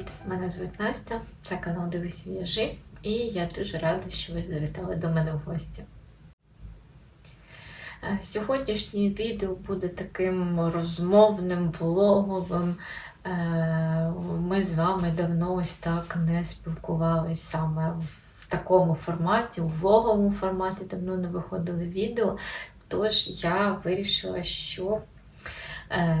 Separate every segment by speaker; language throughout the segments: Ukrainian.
Speaker 1: Привіт! Мене звуть Настя, це канал Дивись В'яжи, і я дуже рада, що ви завітали до мене в гості. Е, Сьогоднішнє відео буде таким розмовним, влоговим. Е, Ми з вами давно ось так не спілкувалися саме в такому форматі, у влоговому форматі давно не виходили відео. Тож я вирішила, що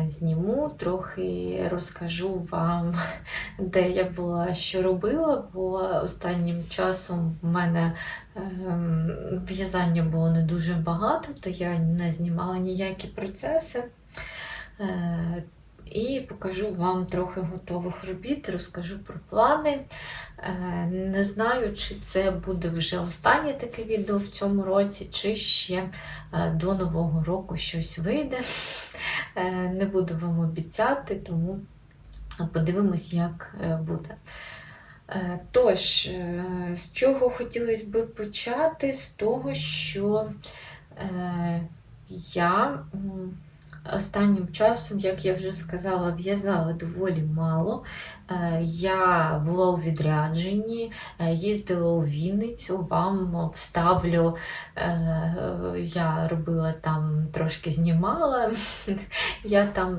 Speaker 1: зніму, трохи розкажу вам, де я була, що робила, бо останнім часом в мене ем, в'язання було не дуже багато, то я не знімала ніякі процеси. І покажу вам трохи готових робіт, розкажу про плани. Е, Не знаю, чи це буде вже останнє таке відео в цьому році, чи ще е, до Нового року щось вийде. Е, Не буду вам обіцяти, тому подивимось, як буде. Тож, з чого хотілося би почати? З того, що я останнім часом, як я вже сказала, в'язала доволі мало. Е, Я була у відрядженні, е, їздила у Вінницю, вам вставлю, е, я робила там, трошки знімала. Я там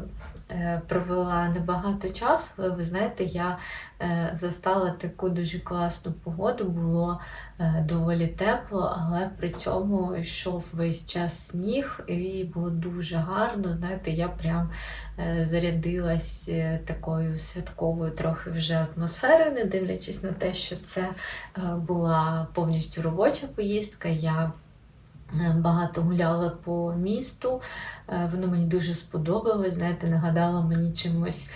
Speaker 1: провела небагато часу, але ви знаєте, я е, застала таку дуже класну погоду, було е, доволі тепло, але при цьому йшов весь час сніг і було дуже гарно. Знаєте, я прям е, зарядилась е, такою святковою трохи вже атмосферою, не дивлячись на те, що це е, була повністю робоча поїздка. Я е, багато гуляла по місту. Е, Воно мені дуже сподобалось. Знаєте, нагадало мені чимось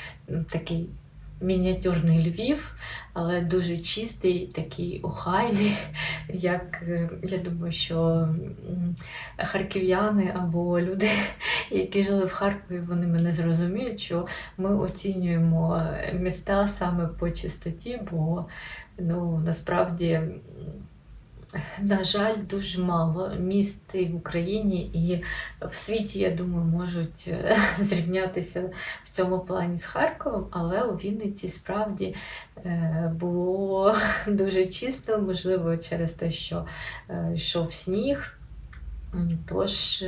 Speaker 1: такий мініатюрний Львів, але дуже чистий, такий охайний. Як е, я думаю, що харків'яни або люди, які жили в Харкові, вони мене зрозуміють, що ми оцінюємо е, міста саме по чистоті, бо ну, насправді. На жаль, дуже мало міст і в Україні і в світі, я думаю, можуть е, зрівнятися в цьому плані з Харковом, але у Вінниці справді е, було дуже чисто, можливо, через те, що е, йшов сніг. Тож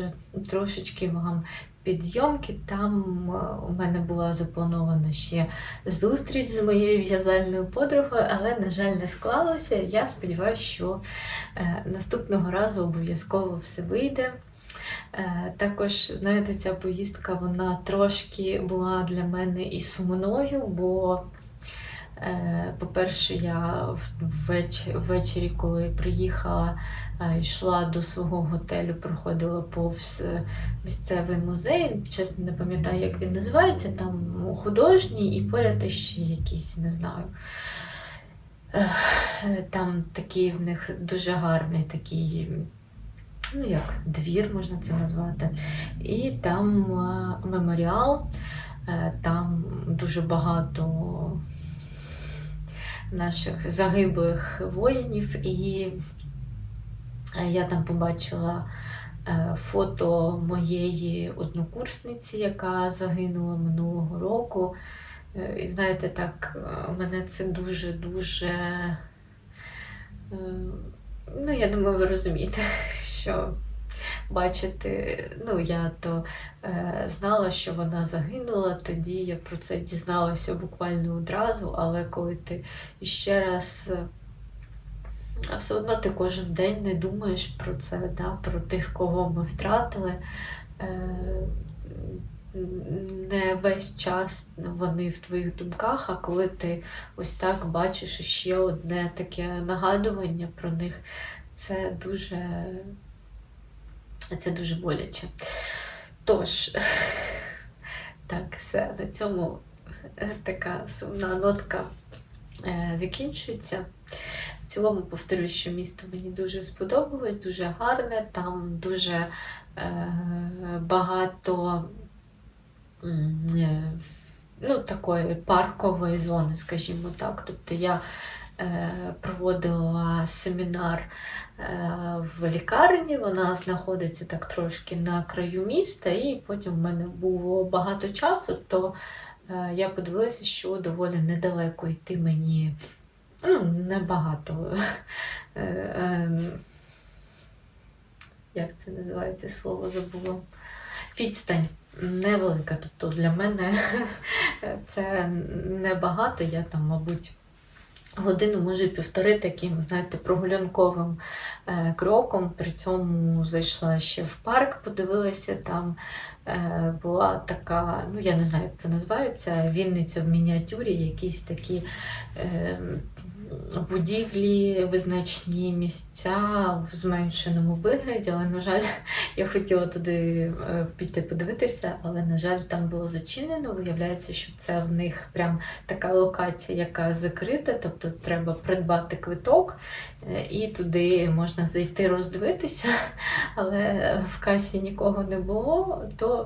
Speaker 1: трошечки вам підйомки. Там е, у мене була запланована ще зустріч з моєю в'язальною подругою, але, на жаль, не склалося. Я сподіваюся, що е, наступного разу обов'язково все вийде. Е, Також, знаєте, ця поїздка вона трошки була для мене і сумною, бо, по-перше, я ввеч- ввечері, коли приїхала, е, йшла до свого готелю, проходила повз е, місцевий музей. Чесно, не пам'ятаю, як він називається, там художній і поряд ще якийсь, не знаю. Е, Там такий в них дуже гарний такий ну як двір можна це назвати. І там е, меморіал, е, там дуже багато наших загиблих воїнів, і е, я там побачила е, фото моєї однокурсниці, яка загинула минулого року. Е, І знаєте, так, мене це дуже-дуже. Ну, я думаю, ви розумієте, що бачити, ну, я то е, знала, що вона загинула, тоді я про це дізналася буквально одразу, але коли ти ще раз, е, а все одно ти кожен день не думаєш про це, да, про тих, кого ми втратили. Е, не весь час вони в твоїх думках, а коли ти ось так бачиш ще одне таке нагадування про них, це дуже, це дуже боляче. Тож, так, все, на цьому е, така сумна нотка е, закінчується. В цілому повторюю, що місто мені дуже сподобалось, дуже гарне, там дуже е, багато е, ну, такої паркової зони, скажімо так. Тобто я е, проводила семінар в лікарні, вона знаходиться так трошки на краю міста, і потім в мене було багато часу, то е, я подивилася, що доволі недалеко йти мені ну, небагато. Е, е, Як це називається слово забула? Відстань невелика. Тобто для мене це небагато. Я там, мабуть, годину, може, півтори таким, знаєте, прогулянковим е, кроком. При цьому зайшла ще в парк, подивилася там. Е, Була така, ну я не знаю, як це називається, Вінниця в мініатюрі, якісь такі е, будівлі, визначні місця в зменшеному вигляді, але, на жаль, я хотіла туди е, піти подивитися, але, на жаль, там було зачинено. Виявляється, що це в них прям така локація, яка закрита, тобто треба придбати квиток, е, і туди можна зайти роздивитися, але в касі нікого не було, то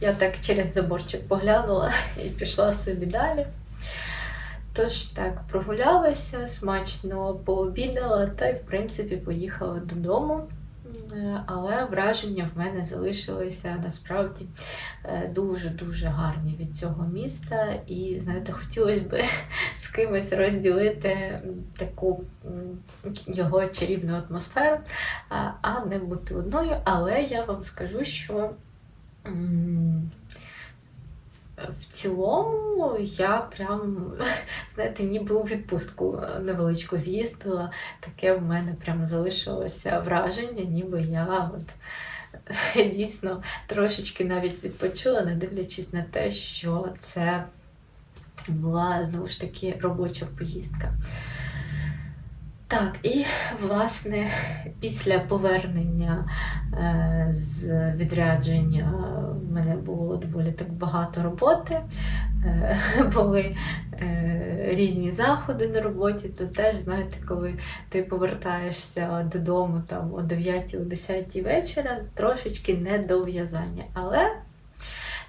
Speaker 1: я так через заборчик поглянула і пішла собі далі. Тож так, прогулялася, смачно пообідала та й, в принципі, поїхала додому. Але враження в мене залишилися насправді е, дуже-дуже гарні від цього міста. І, знаєте, хотілося б з кимось розділити таку його чарівну атмосферу, а не бути одною. Але я вам скажу, що. В цілому я прям, знаєте, ніби у відпустку невеличку з'їздила. Таке в мене прям залишилося враження, ніби я от дійсно трошечки навіть відпочила, не дивлячись на те, що це була знову ж таки робоча поїздка. Так, і власне після повернення е, з відрядження в мене було доволі так багато роботи. Е, були е, різні заходи на роботі, то теж, знаєте, коли ти повертаєшся додому там о 9 о 10 вечора, трошечки не до в'язання. Але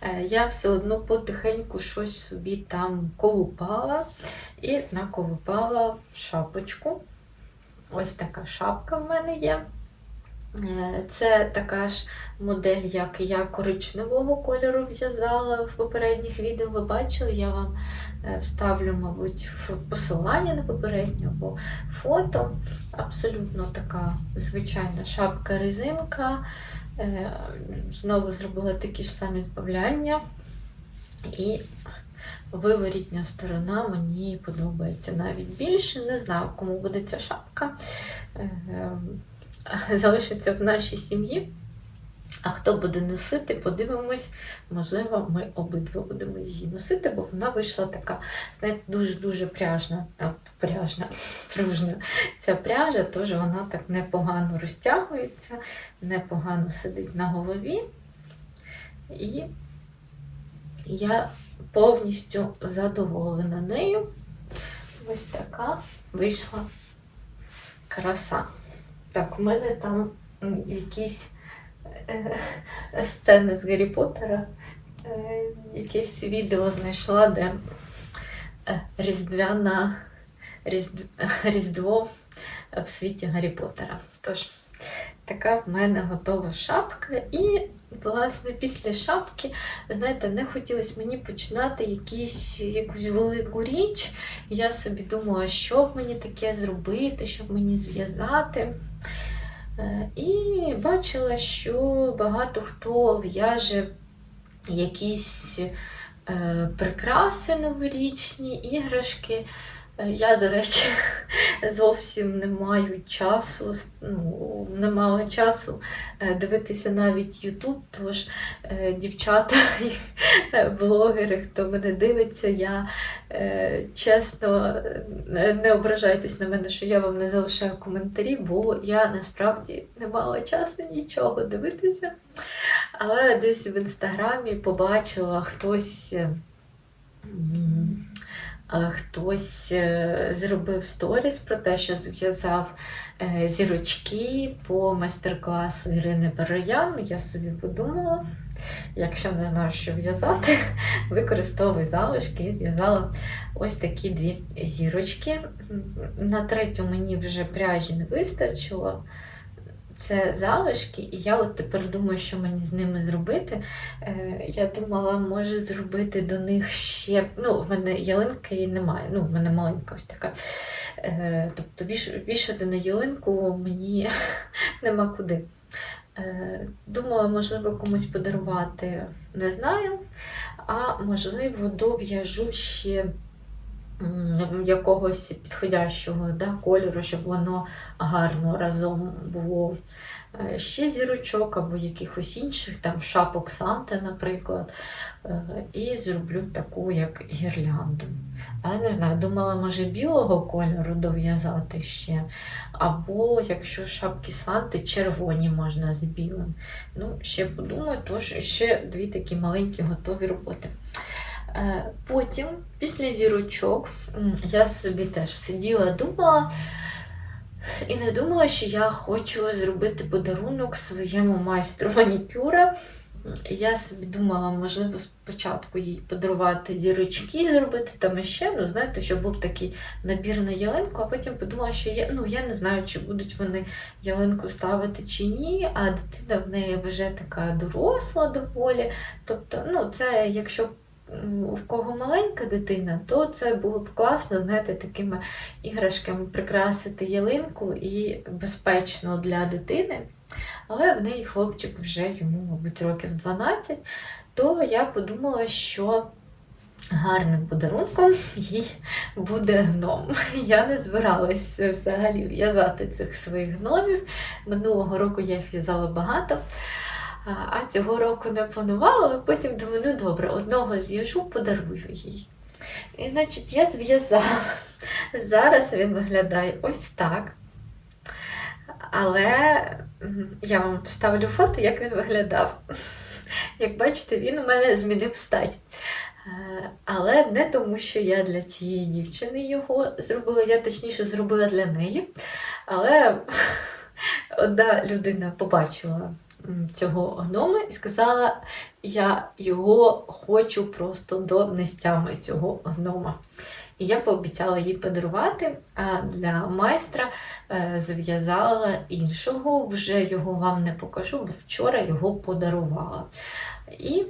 Speaker 1: е, я все одно потихеньку щось собі там колупала і наколупала шапочку. Ось така шапка в мене є. Е, Це така ж модель, як я коричневого кольору в'язала в попередніх відео. Ви бачили, я вам е, вставлю, мабуть, посилання на попереднє або фото. Абсолютно така звичайна шапка-резинка. Е, Знову зробила такі ж самі збавляння. І виворітня сторона мені подобається навіть більше. Не знаю, кому буде ця шапка. Е, Залишиться в нашій сім'ї. А хто буде носити, подивимось, можливо, ми обидва будемо її носити, бо вона вийшла така, знаєте, дуже-дуже пряжна. Пряжна, пружна ця пряжа, тож вона так непогано розтягується, непогано сидить на голові. І я повністю задоволена нею. Ось така вийшла краса. Так, у мене там якісь е, сцени з Гаррі Поттера. Е, якесь відео знайшла, де е, різдвяна різдв, Різдво в світі Гаррі Поттера. Тож, така в мене готова шапка. І, власне, після шапки, знаєте, не хотілося мені починати якісь, якусь велику річ. Я собі думала, що б мені таке зробити, щоб мені зв'язати. Е, І бачила, що багато хто в'яже якісь е, прикраси новорічні, іграшки. Я, до речі, зовсім не маю часу, ну, не мала часу е, дивитися навіть YouTube, тож е, дівчата, е, блогери, хто мене дивиться, я чесно не ображайтесь на мене, що я вам не залишаю коментарі, бо я насправді не мала часу нічого дивитися. Але десь в інстаграмі побачила хтось. Е, Хтось е, зробив сторіс про те, що зв'язав е, зірочки по майстер-класу Ірини Бароян. Я собі подумала, якщо не знаю, що в'язати, використовую залишки і зв'язала ось такі дві зірочки. На третю мені вже пряжі не вистачило. Це залишки, і я от тепер думаю, що мені з ними зробити. Е, Я думала, може зробити до них ще. Ну, в мене ялинки немає, ну, в мене маленька ось така. Е, Тобто віш- вішати на ялинку мені нема куди. Е, Думала, можливо, комусь подарувати, не знаю. А можливо, дов'яжу ще якогось підходящого да, кольору, щоб воно гарно разом було. Е, Ще зірочок або якихось інших, там шапок Санти, наприклад. Е, І зроблю таку, як гірлянду. Але не знаю, думала, може білого кольору дов'язати ще. Або якщо шапки Санти, червоні можна з білим. Ну, ще подумаю, тож ще дві такі маленькі готові роботи. Е, Потім, після зірочок, я собі теж сиділа, думала. І не думала, що я хочу зробити подарунок своєму майстру манікюра. Я собі думала, можливо, спочатку їй подарувати зірочки, зробити там іще, ну, знаєте, щоб був такий набір на ялинку, а потім подумала, що я, ну, я не знаю, чи будуть вони ялинку ставити чи ні, а дитина в неї вже така доросла доволі. Тобто, ну, це якщо в кого маленька дитина, то це було б класно, знаєте, такими іграшками прикрасити ялинку і безпечно для дитини. Але в неї хлопчик вже йому, мабуть, років 12, то я подумала, що гарним подарунком їй буде гном. Я не збиралась взагалі в'язати цих своїх гномів. Минулого року я їх в'язала багато. А а цього року не планувала, але потім думаю, ну добре, одного з'їжу, подарую їй. І значить, я зв'язала. Зараз він виглядає ось так. Але я вам вставлю фото, як він виглядав. Як бачите, він у мене змінив стать. Е, Але не тому, що я для цієї дівчини його зробила, я точніше зробила для неї. Але одна людина побачила цього гнома і сказала, я його хочу просто до нестями цього гнома. І я пообіцяла їй подарувати, а для майстра е, зв'язала іншого, вже його вам не покажу, бо вчора його подарувала. І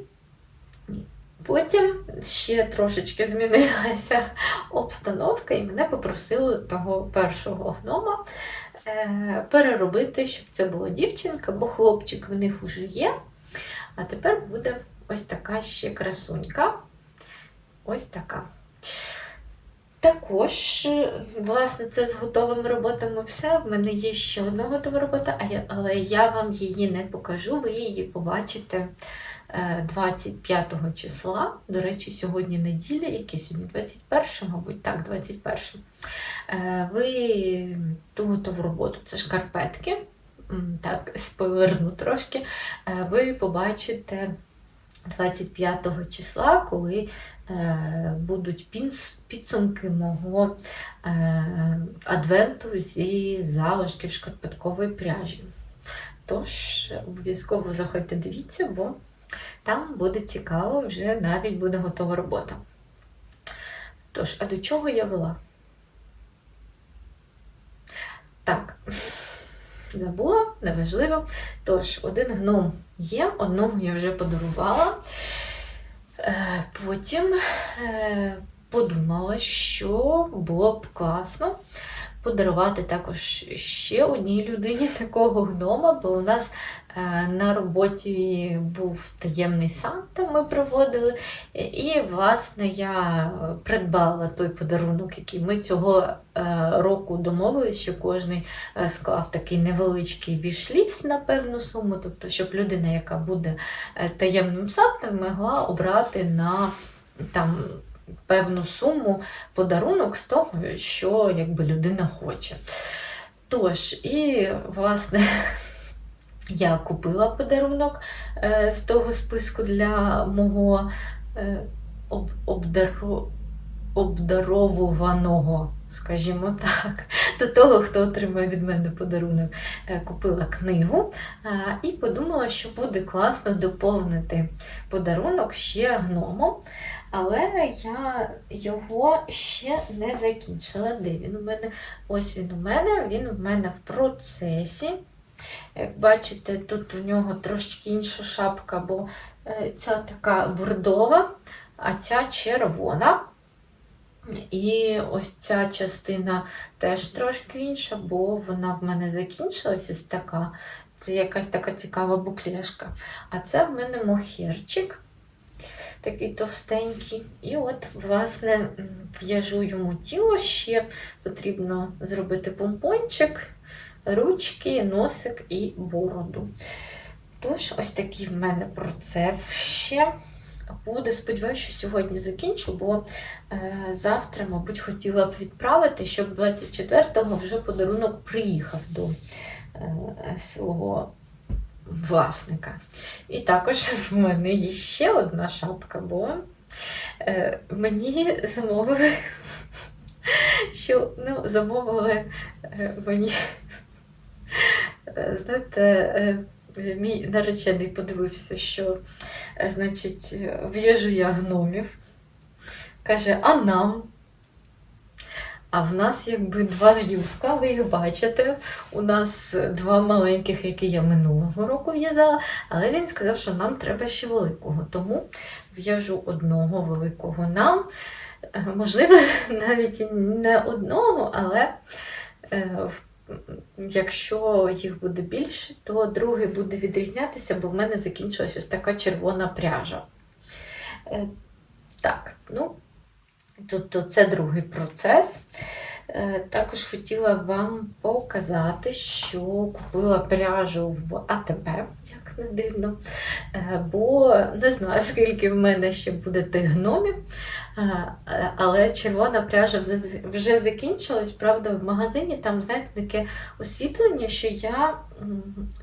Speaker 1: потім ще трошечки змінилася обстановка, і мене попросили того першого гнома переробити, щоб це була дівчинка, бо хлопчик в них вже є. А тепер буде ось така ще красунька. Ось така. Також, е, власне, це з готовими роботами все. В мене є ще одна готова робота, але я вам її не покажу. Ви її побачите е, 25 числа. До речі, сьогодні неділя, яке сьогодні 21, мабуть, так, 21. Е, Ви ту готову роботу, це шкарпетки. Так, спойлерну трошки. Е, Ви побачите 25 числа, коли е, будуть підсумки мого е, адвенту зі залишків шкарпеткової пряжі. Тож, обов'язково заходьте, дивіться, бо там буде цікаво, вже навіть буде готова робота. Тож, а до чого я вела? Так, забула, неважливо. Тож, один гном є, одного я вже подарувала. Е, Потім е, подумала, що було б класно подарувати також ще одній людині такого гнома, бо у нас е, на роботі був таємний Санта, ми проводили. І, власне, я придбала той подарунок, який ми цього е, року домовилися, що кожен склав такий невеличкий вішліст на певну суму, тобто, щоб людина, яка буде е, таємним Сантом, могла обрати на там. Певну суму подарунок з того, що якби людина хоче. Тож, і, власне, я купила подарунок е, з того списку для мого е, об, обдаро, обдаровуваного, скажімо так, до того, хто отримає від мене подарунок. Е, купила книгу і подумала, що буде класно доповнити подарунок ще гномом. Але я його ще не закінчила. Де він у мене? Ось він у мене, він у мене в процесі. Як бачите, тут у нього трошки інша шапка, бо е, ця така бордова, а ця червона. І ось ця частина теж трошки інша, бо вона в мене закінчилась ось така. Це якась така цікава буклешка. А це в мене мохерчик, такий товстенький. І от, власне, в'яжу йому тіло, ще потрібно зробити помпончик, ручки, носик і бороду. Тож, ось такий в мене процес ще буде. Сподіваюся, що сьогодні закінчу, бо е, завтра, мабуть, хотіла б відправити, щоб 24-го вже подарунок приїхав до е, свого власника. І також в мене є ще одна шапка, бо е, мені замовили, що ну, замовили е, мені, е, знаєте, мій наречений подивився, що значить, в'яжу я гномів. Каже, а нам? А в нас якби два з'юзка, ви їх бачите. У нас два маленьких, які я минулого року в'язала, але він сказав, що нам треба ще великого. Тому в'яжу одного великого нам. Е, Можливо, навіть не одного, але е, якщо їх буде більше, то другий буде відрізнятися, бо в мене закінчилась ось така червона пряжа. Е, Так, ну, тобто це другий процес. Е, Також хотіла вам показати, що купила пряжу в АТБ, як не дивно. Е, Бо не знаю, скільки в мене ще буде тих гномів. Е, Але червона пряжа вже закінчилась. Правда, в магазині там, знаєте, таке освітлення, що я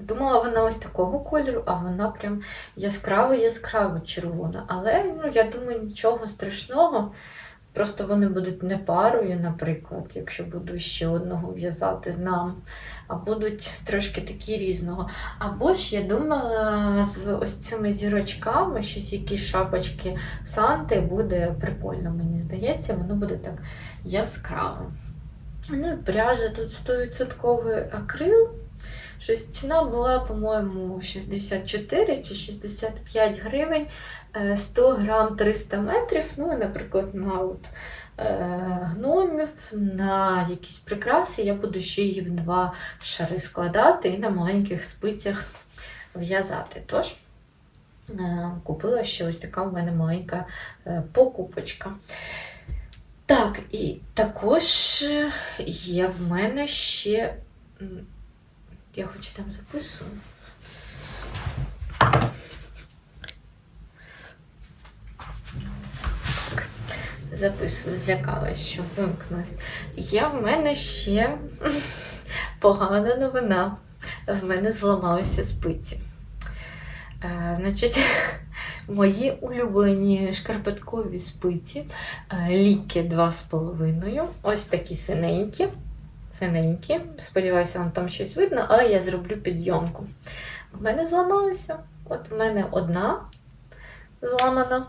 Speaker 1: думала, вона ось такого кольору, а вона прям яскраво-яскраво червона. Але ну, я думаю, нічого страшного. Просто вони будуть не парою, наприклад, якщо буду ще одного в'язати нам, а будуть трошки такі різного. Або ж я думала з ось цими зірочками, щось якісь шапочки Санти буде прикольно, мені здається, воно буде так яскраво. Ну і пряжа тут 100% акрил. Щось ціна була, по-моєму, 64 чи 65 гривень, 100 грам 300 метрів. Ну, наприклад, на от, е, гномів, на якісь прикраси я буду ще її в два шари складати і на маленьких спицях в'язати. Тож е, купила ще ось така у мене маленька е, покупочка. Так, і також е, є в мене ще. Я хоч там записую. Так, Записую, злякалась, що вимкнулась. Є в мене ще погана новина. В мене зламалися спиці. Е, значить, мої улюблені шкарпеткові спиці, е, ліки 2,5. Ось такі синенькі. Синенькі. Сподіваюся, вам там щось видно, але я зроблю підйомку. В мене зламалося. От в мене одна зламана.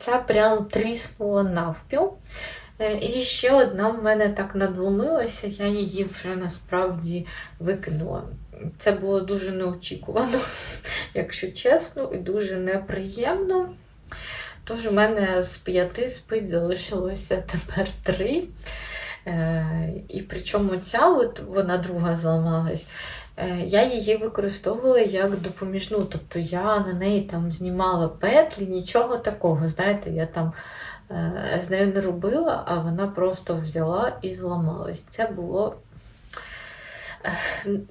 Speaker 1: Ця прям тріснула навпіл. Е, І ще одна в мене так надломилася, я її вже насправді викинула. Це було дуже неочікувано, якщо чесно, і дуже неприємно. Тож у мене з п'яти спиць залишилося тепер три. Е, І причому ця, от, вона друга зламалась, я її використовувала як допоміжну. Тобто я на неї там знімала петлі, нічого такого. Знаєте, я там е, з нею не робила, а вона просто взяла і зламалась. Це було. е,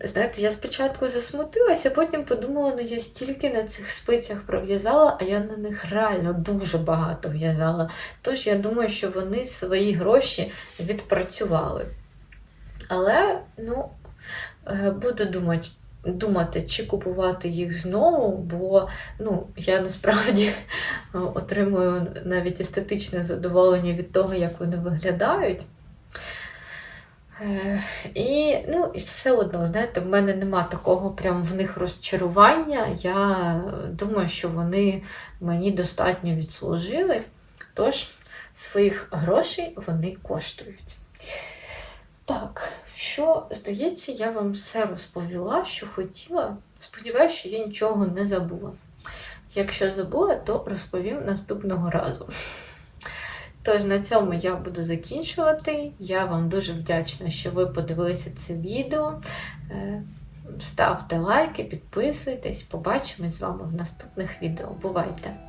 Speaker 1: Знаєте, я спочатку засмутилася, потім подумала, ну я стільки на цих спицях пров'язала, а я на них реально дуже багато в'язала. Тож я думаю, що вони свої гроші відпрацювали. Але, ну, е, буду думати, думати, чи купувати їх знову, бо ну, я насправді е, отримую навіть естетичне задоволення від того, як вони виглядають. Е, І, ну, все одно, знаєте, в мене нема такого прям в них розчарування. Я думаю, що вони мені достатньо відслужили. Тож, своїх грошей вони коштують. Так, що, здається, я вам все розповіла, що хотіла. Сподіваюся, що я нічого не забула. Якщо забула, то розповім наступного разу. Тож на цьому я буду закінчувати. Я вам дуже вдячна, що ви подивилися це відео. Е, Ставте лайки, підписуйтесь. Побачимось з вами в наступних відео. Бувайте!